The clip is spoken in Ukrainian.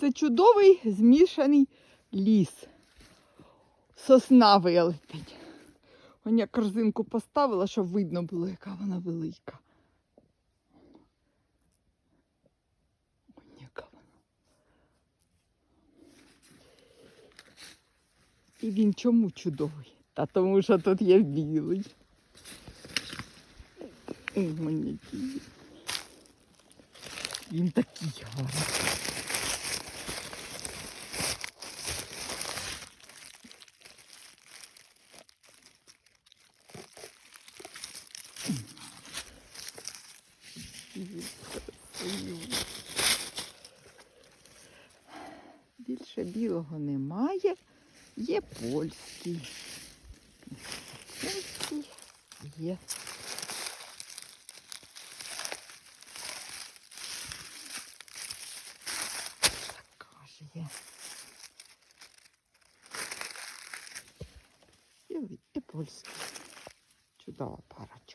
Це чудовий змішаний ліс. Сосна вилетить. Вон корзинку поставила, щоб видно було, яка вона велика. І він чому чудовий? Та тому що тут є білий. Ой, який. Він такий гарний. Більше білого немає. Є польський. Польський є. Така ж є. І, і польський. Чудова парочка.